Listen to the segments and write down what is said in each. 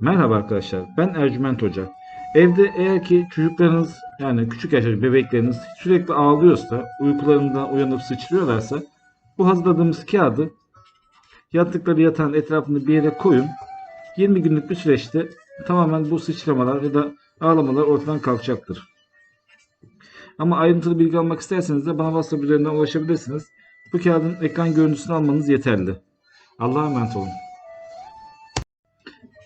Merhaba arkadaşlar, ben Ercüment Hoca. Evde eğer ki çocuklarınız yani küçük yaşta bebekleriniz sürekli ağlıyorsa, uykularından uyanıp sıçrıyorlarsa bu hazırladığımız kağıdı yattıkları yatağın etrafında bir yere koyun. 20 günlük bir süreçte tamamen bu sıçramalar ya da ağlamalar ortadan kalkacaktır. Ama ayrıntılı bilgi almak isterseniz de bana WhatsApp üzerinden ulaşabilirsiniz. Bu kağıdın ekran görüntüsünü almanız yeterli. Allah'a emanet olun.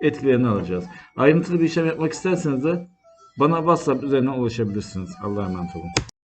etkilerini alacağız. Ayrıntılı bir işlem yapmak isterseniz de bana WhatsApp üzerinden ulaşabilirsiniz. Allah'a emanet olun.